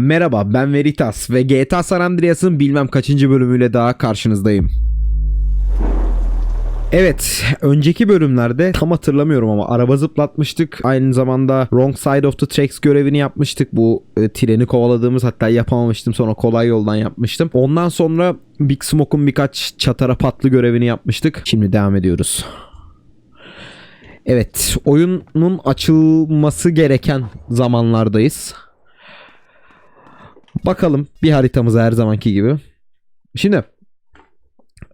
Merhaba ben Veritas ve GTA San Andreas'ın bilmem kaçıncı bölümüyle daha karşınızdayım. Evet, önceki bölümlerde tam hatırlamıyorum ama araba zıplatmıştık. Aynı zamanda Wrong Side of the Tracks görevini yapmıştık. Bu e, treni kovaladığımız hatta yapamamıştım sonra kolay yoldan yapmıştım. Ondan sonra Big Smoke'un birkaç çatara patlı görevini yapmıştık. Şimdi devam ediyoruz. Evet, oyunun açılması gereken zamanlardayız. Bakalım bir haritamıza her zamanki gibi. Şimdi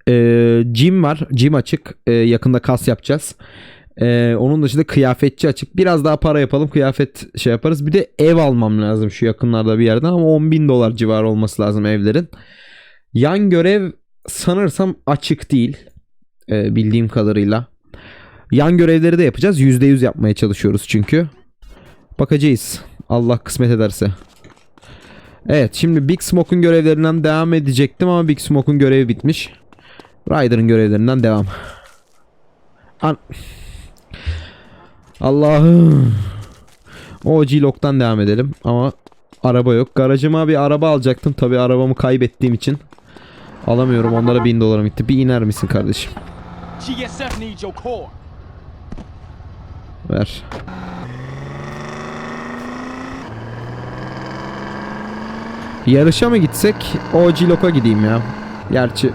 ee, gym var. Gym açık. Ee, yakında kas yapacağız. Ee, onun dışında kıyafetçi açık. Biraz daha para yapalım. Kıyafet şey yaparız. Bir de ev almam lazım şu yakınlarda bir yerden ama 10 bin dolar civarı olması lazım evlerin. Yan görev sanırsam açık değil. Ee, bildiğim kadarıyla. Yan görevleri de yapacağız. %100 yapmaya çalışıyoruz çünkü. Bakacağız. Allah kısmet ederse. Evet şimdi Big Smoke'un görevlerinden devam edecektim ama Big Smoke'un görevi bitmiş. Ryder'ın görevlerinden devam. An Allah'ım. OG Lock'tan devam edelim ama araba yok. Garajıma bir araba alacaktım. Tabi arabamı kaybettiğim için alamıyorum. Onlara 1000 dolarım gitti. Bir iner misin kardeşim? Ver. Yarışa mı gitsek? OG Lock'a gideyim ya. Gerçi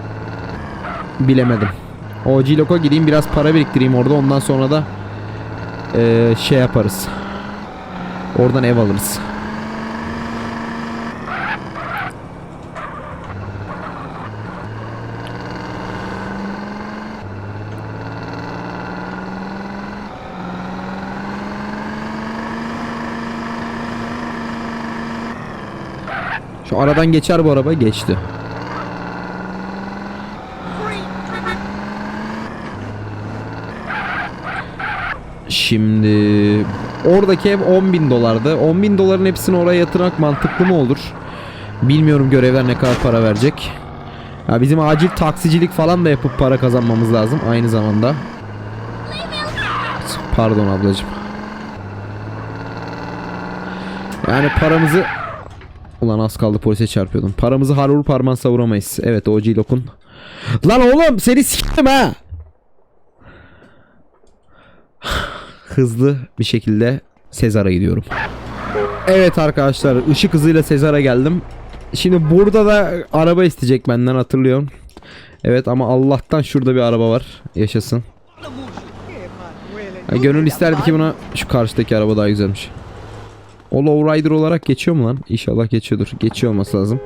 bilemedim. OG Lock'a gideyim biraz para biriktireyim orada. Ondan sonra da eee, şey yaparız. Oradan ev alırız. Şu aradan geçer bu araba. Geçti. Şimdi oradaki ev 10 bin dolardı. 10 bin doların hepsini oraya yatırmak mantıklı mı olur? Bilmiyorum görevler ne kadar para verecek. Ya bizim acil taksicilik falan da yapıp para kazanmamız lazım aynı zamanda. Pardon ablacığım. Yani paramızı Ulan az kaldı polise çarpıyordum. Paramızı harur parman savuramayız. Evet OG Lokun. Lan oğlum seni s**tim ha. Hızlı bir şekilde Sezar'a gidiyorum. Evet arkadaşlar ışık hızıyla Sezar'a geldim. Şimdi burada da araba isteyecek benden hatırlıyorum. Evet ama Allah'tan şurada bir araba var. Yaşasın. Ya gönül isterdi ki buna şu karşıdaki araba daha güzelmiş. O lowrider olarak geçiyor mu lan? İnşallah geçiyordur. Geçiyor olması lazım.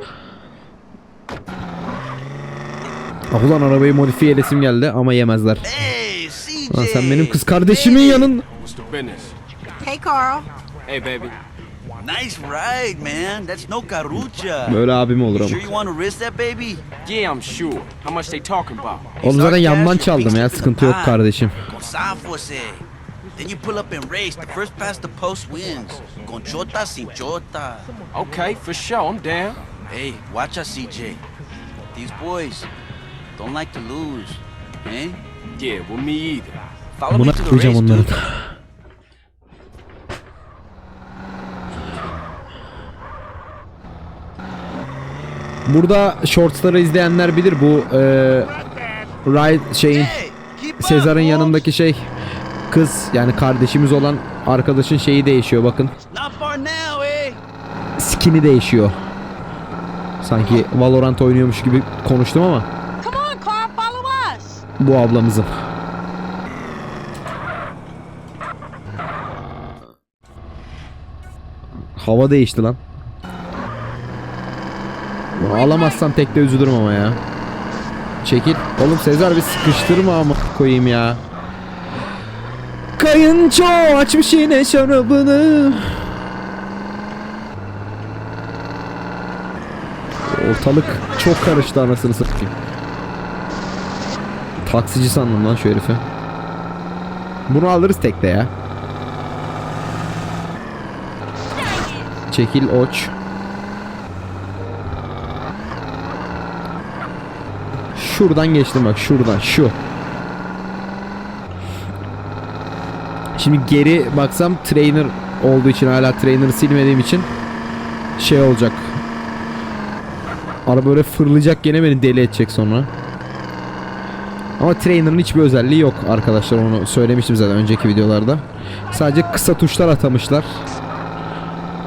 Ah ulan arabayı modifiye edesim geldi ama yemezler. Hey, CJ. Lan sen benim kız kardeşimin yanın. The business? Hey, Carl. Hey, baby. Nice ride, man. That's no carucha. Böyle abim olur ama. sure you want to risk that, baby? Yeah, I'm sure. How much they talking about? Oğlum zaten yandan çaldım ya sıkıntı yok kardeşim. Then you pull up and race. The first past the post wins. Con chota sin chota. Okay, for sure. I'm down. Hey, watch out, CJ. These boys don't like to lose. Eh? Yeah, well, me either. Follow Buna me to the race, onları. dude. Burada shortsları izleyenler bilir bu e, Ride şeyin Sezar'ın yanındaki şey kız yani kardeşimiz olan arkadaşın şeyi değişiyor bakın. Eh? Skin'i değişiyor. Sanki Valorant oynuyormuş gibi konuştum ama bu ablamızın. Hava değişti lan. Bunu alamazsam tek de üzülürüm ama ya. Çekil. Oğlum Sezar bir sıkıştırma ama koyayım ya. Kayınço açmış yine şarabını. Ortalık çok karıştı anasını satayım. Taksici sandım lan şu herifi. Bunu alırız tekte ya. Çekil oç. Şuradan geçtim bak şuradan şu. Şimdi geri baksam trainer olduğu için hala trainer'ı silmediğim için şey olacak. Araba böyle fırlayacak gene beni deli edecek sonra. Ama trainer'ın hiçbir özelliği yok arkadaşlar onu söylemiştim zaten önceki videolarda. Sadece kısa tuşlar atamışlar.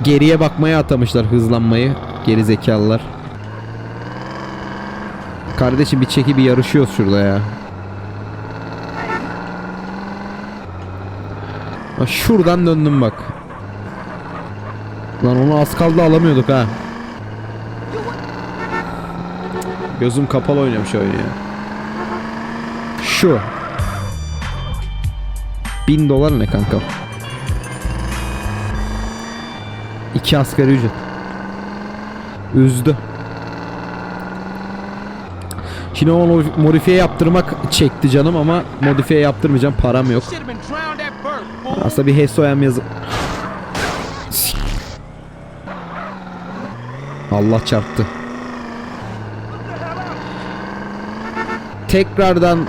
Geriye bakmaya atamışlar hızlanmayı. Geri zekalılar. Kardeşim bir çeki bir yarışıyoruz şurada ya. Şuradan döndüm bak. Lan onu az kaldı alamıyorduk ha. Gözüm kapalı oynuyorum şu oyunu ya. Şu. Bin dolar ne kanka? İki asgari ücret. Üzdü. Şimdi o modif- modifiye yaptırmak çekti canım ama modifiye yaptırmayacağım param yok. Aslında bir HESOYAM yazı... Allah çarptı. Tekrardan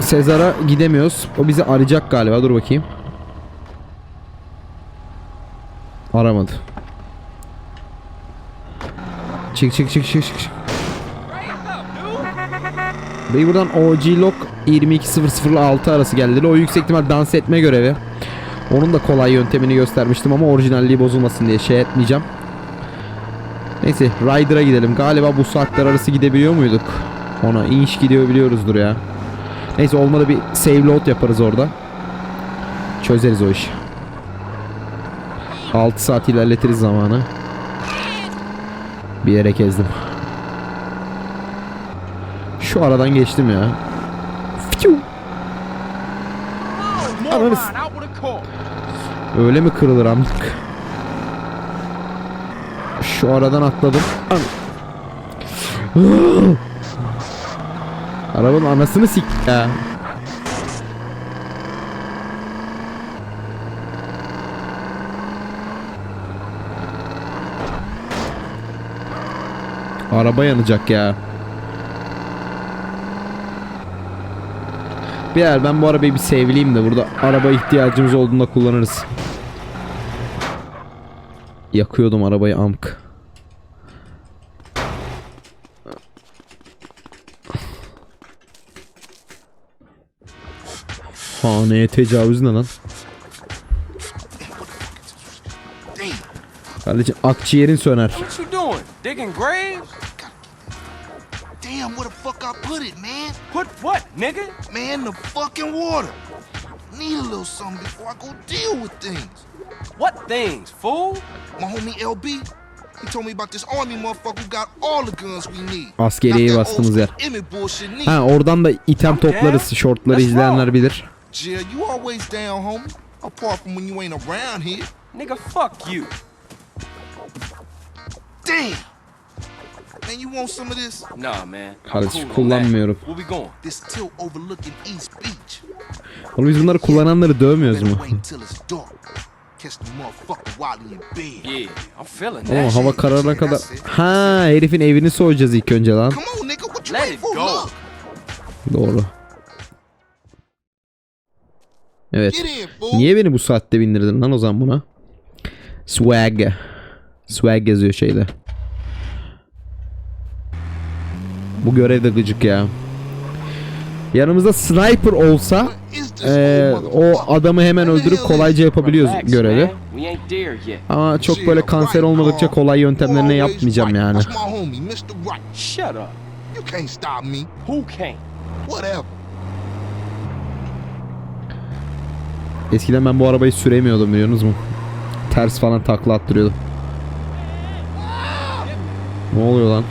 Sezar'a gidemiyoruz. O bizi arayacak galiba. Dur bakayım. Aramadı. Çık çık çık çık çık. Bey buradan OG Lock 22.006 arası geldi. O yüksek ihtimal dans etme görevi. Onun da kolay yöntemini göstermiştim ama orijinalliği bozulmasın diye şey etmeyeceğim. Neyse Rider'a gidelim. Galiba bu saatler arası gidebiliyor muyduk? Ona inş gidiyor biliyoruzdur ya. Neyse olmadı bir save load yaparız orada. Çözeriz o işi. 6 saat ilerletiriz zamanı. Bir yere kezdim. Şu aradan geçtim ya. Ananı out s- with a car. Öyle mi kırılır amk? Şu aradan atladım. An- Arabanın anasını sik ya. Araba yanacak ya. Beyler ben bu arabayı bir sevleyeyim de burada araba ihtiyacımız olduğunda kullanırız. Yakıyordum arabayı amk. Haneye tecavüz ne lan? Kardeşim akciğerin söner. Damn, where the fuck I put it, man? Put what, nigga? Man, the fucking water. Need a little something before I go deal with things. What things, fool? My homie LB, he told me about this army motherfucker who got all the guns we need. Askeriye Not that bastığımız yer. Ha oradan da item toplarız. Shortları izleyenler bilir. Jill, you always down, homie. Apart from when you ain't around here. Nigga, fuck you. Damn. Man, you want some of this? Nah, man. I'm Kardeşim, kullanmıyorum. Where we going? This tilt overlooking East Beach. Oğlum biz bunları kullananları dövmüyoruz mu? That. hava kararına kadar... Ha herifin evini soyacağız ilk önce lan. Doğru. Evet. Niye beni bu saatte bindirdin lan o zaman buna? Swag. Swag yazıyor şeyde. Bu görev de gıcık ya. Yanımızda sniper olsa Old o adamı hemen öldürüp kolayca yapabiliyoruz görevi. Ama çok böyle kanser olmadıkça kolay yöntemlerine yapmayacağım yani. That's my homie, Mr. Right. Shut up. You can't stop me. Who can't? Whatever. Eskiden ben bu arabayı süremiyordum biliyorsunuz mu? Ters falan takla attırıyordum. Ne oluyor lan?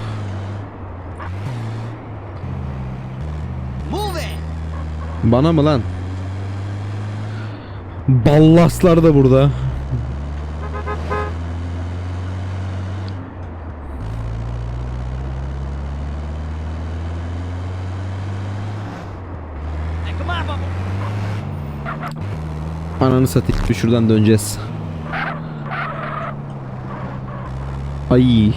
Bana mı lan? Ballaslar da burada. Ananı satayım. Bir Şuradan döneceğiz. Ay.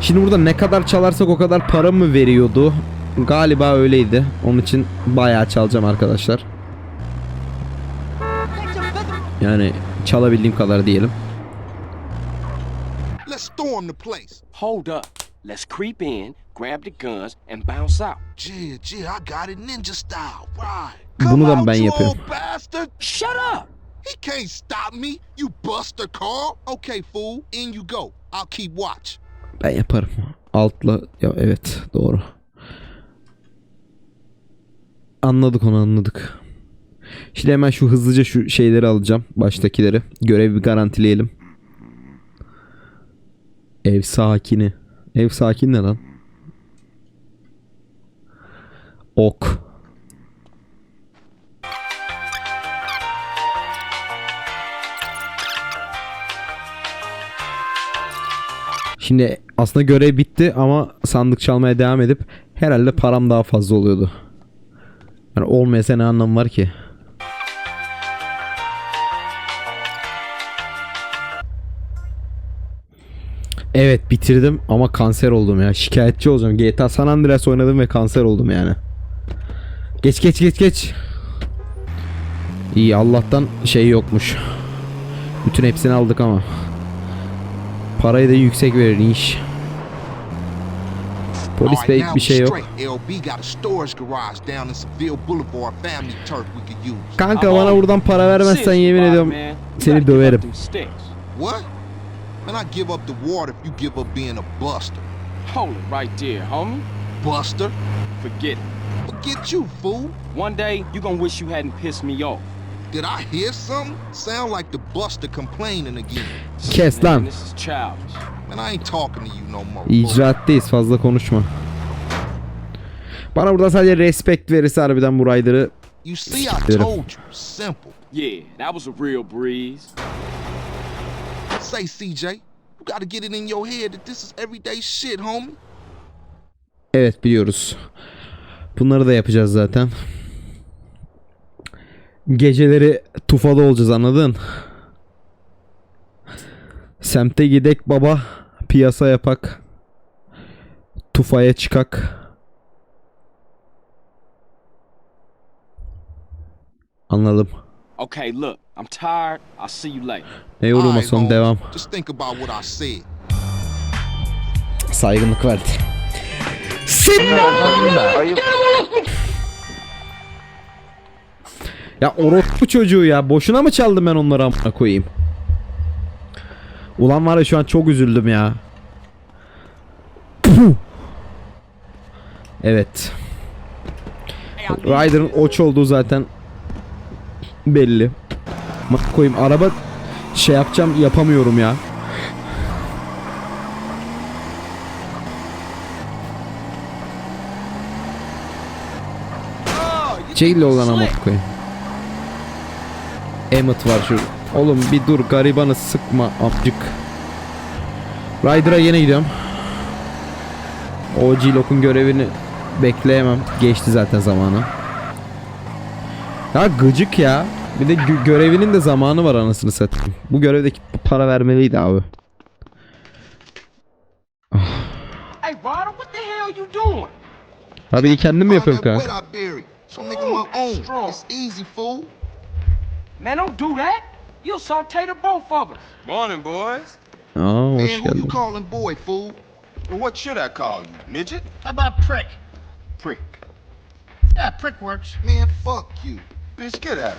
Şimdi burada ne kadar çalarsak o kadar para mı veriyordu? Galiba öyleydi. Onun için bayağı çalacağım arkadaşlar. Yani Çalabildiğim kadar diyelim. Let's storm the place. Hold up. Let's creep in, grab the guns, and bounce out. Yeah, yeah, I got it ninja style. Right. Bunu da ben yapıyorum. Shut up! He can't stop me, you buster Carl. Okay, fool, in you go. I'll keep watch. Ben yaparım. Altla ya evet doğru. Anladık onu anladık. Şimdi hemen şu hızlıca şu şeyleri alacağım. Baştakileri. Görevi garantileyelim. Ev sakini. Ev sakin ne lan? Ok. Şimdi aslında görev bitti ama sandık çalmaya devam edip herhalde param daha fazla oluyordu. Yani olmasa ne anlamı var ki? Evet bitirdim ama kanser oldum ya. Şikayetçi olacağım. GTA San Andreas oynadım ve kanser oldum yani. Geç geç geç geç. İyi Allah'tan şey yokmuş. Bütün hepsini aldık ama. Parayı da yüksek verir iş. Polis bey bir şey yok. Kanka bana buradan para vermezsen yemin ediyorum seni döverim. What? Man, I give up the water if you give up being a buster. Hold it right there, homie. Buster? Forget it. Forget you, fool. One day, you gonna wish you hadn't pissed me off. Did I hear something? Sound like the buster complaining again. Kes lan. This is childish. Man, I ain't talking to you no more. fool. İcraatteyiz fazla konuşma. Bana burada sadece respect verirse harbiden bu Ryder'ı You see, I Siktirim. told you. Simple. Yeah, that was a real breeze. Say, CJ, you gotta get it in your head that this is everyday shit, homie. Evet biliyoruz. Bunları da yapacağız zaten. Geceleri tufada olacağız anladın? Semte gidek baba. Piyasa yapak. Tufaya çıkak. Anladım. Okay, look, I'm tired. I'll see you later. Ne yorulma son devam. Just think about what I said. Saygınlık verdi. Ya orospu çocuğu ya. Boşuna mı çaldım ben onları amına koyayım? Ulan var ya şu an çok üzüldüm ya. Evet. Ryder'ın oç olduğu zaten belli. Amına koyayım araba şey yapacağım yapamıyorum ya. Çekil olan ama koyayım. Emmet var şu. Oğlum bir dur garibanı sıkma amcık. Ryder'a yine gidiyorum. OG Lock'un görevini bekleyemem. Geçti zaten zamanı. Ya gıcık ya. Bir de gö- görevinin de zamanı var anasını satayım. Bu görevdeki para vermeliydi abi. Hey, Ryder, what the hell you doing? Abi kendim mi yapıyorum kanka? Man, don't do that. You'll saute the both of us. Morning, boys. Aa Man, who you geldin. calling boy, fool? Well, what should I call you? Midget? How about prick? Prick. Yeah, prick works. Man, fuck you. Bitch, get out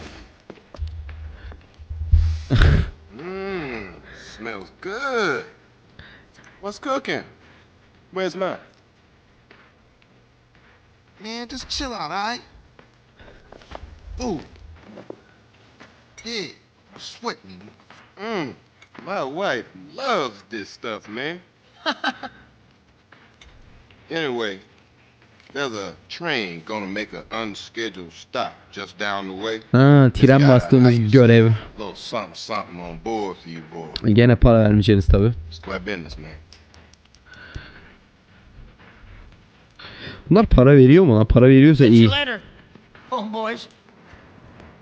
of here. Mmm, smells good. What's cooking? Where's mine? Man, just chill out, alright? Ooh. Yeah, I'm sweating. Mmm, my wife loves this stuff, man. anyway, there's a train gonna make an unscheduled stop just down the way. Ha tren bastığımız görev. little something, something on board for you, boy. Gene para vermeyeceğiniz tabi. It's quite business, man. Bunlar para veriyor mu lan? Para veriyorsa iyi. you later, homeboys.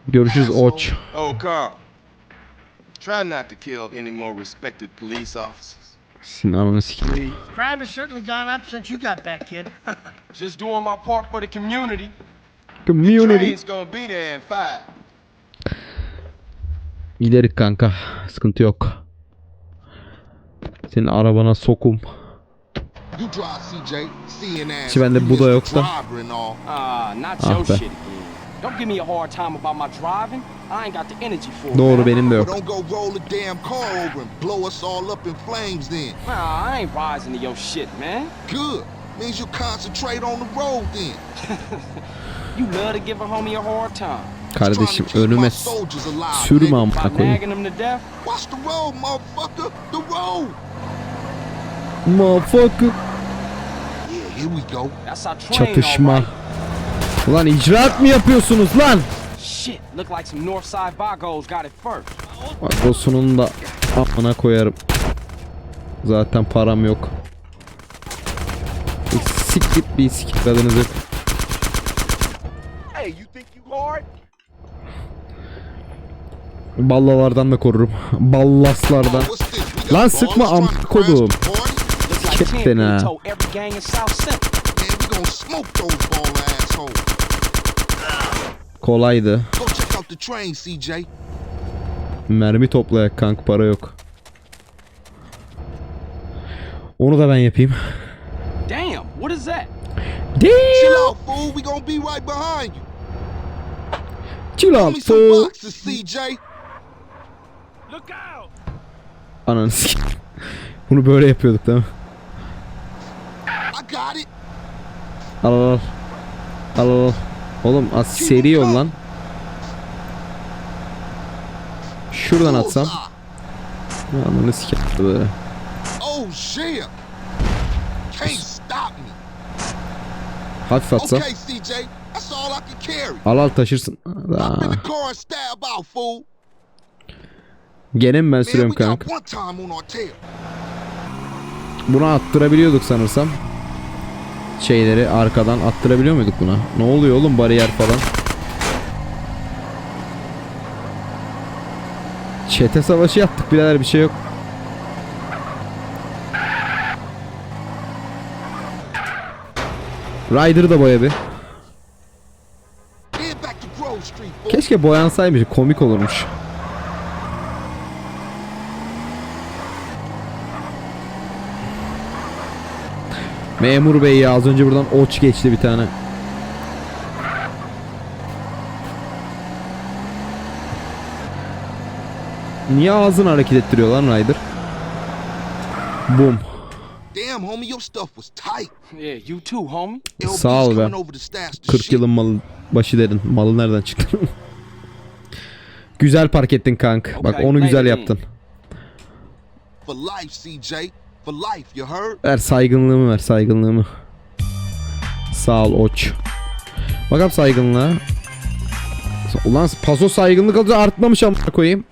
Görüşürüz oç. Oh, Carl. Try not to kill any more respected police officers. Sikeyim. Please. Crime has certainly gone up since you got back, kid. Just doing my part for the community. Community. Train's gonna be there in five. Giderik kanka. Sıkıntı yok. Senin arabana sokum. You drive, CJ. Seeing as Şimdi bende bu da the yok da. Ah, not Ah your be. Don't give me a hard time about my driving. I ain't got the energy for it. Doğru benim de yok. don't go roll the damn car over and blow us all up in flames then. Nah, I ain't rising to your shit, man. Good. Means you concentrate on the road then. You love to give a homie a hard time. Kardeşim önüme sürme amına koyayım. Watch the road, motherfucker. The road. Motherfucker. Çatışma. Ulan icraat mı yapıyorsunuz lan? Shit, look like some Northside Vagos got it first. Bak o sonunda amına koyarım. Zaten param yok. Bir Siktir bir siktir adınızı. Hey, you think you hard? Ballalardan da korurum. Ballaslardan. Lan sıkma crash kodum. the party? Kolaydı. Mermi toplayak kank para yok. Onu da ben yapayım. Damn, what is that? Chill Damn. out, fool. We gonna be right behind you. Chill Give out me some fool. boxes, CJ. Look out! Ananı. Bunu böyle yapıyorduk değil mi? I got it. Al al al. Al al al. Oğlum az seri yol lan. Şuradan atsam. Ananı böyle. Oh shit. Can't stop me. Hafif atsam. Al al taşırsın. Aa. Gene mi ben sürüyorum kanka? Bunu attırabiliyorduk sanırsam. Şeyleri arkadan attırabiliyor muyduk buna? Ne oluyor oğlum bariyer falan? Çete savaşı yaptık birader bir şey yok. Ryder'ı da boya bir. Keşke boyansaymış komik olurmuş. Memur bey ya az önce buradan oç geçti bir tane. Niye ağzını hareket ettiriyor lan Ryder? Boom. Damn, homie, your stuff was tight. Yeah, you too, homie. Sağ ol be. coming over to stash the 40 shit. yılın malı başı dedin. Malı nereden çıktı? güzel park ettin kank. Bak onu güzel yaptın. For life, CJ. Ver saygınlığımı ver saygınlığımı. Sağ ol oç. Bakalım saygınlığa. Ulan paso saygınlık adı artmamış amına koyayım.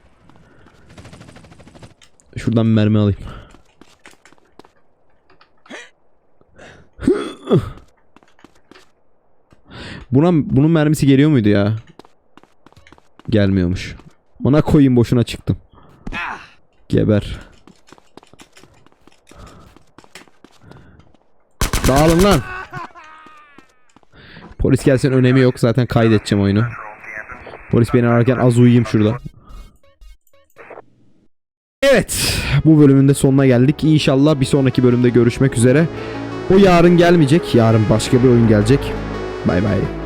Şuradan mermi alayım. Buna bunun mermisi geliyor muydu ya? Gelmiyormuş. Bana koyayım boşuna çıktım. Geber. Dağılın lan. Polis gelsin önemi yok. Zaten kaydedeceğim oyunu. Polis beni ararken az uyuyayım şurada. Evet. Bu bölümün de sonuna geldik. İnşallah bir sonraki bölümde görüşmek üzere. O yarın gelmeyecek. Yarın başka bir oyun gelecek. Bay bay.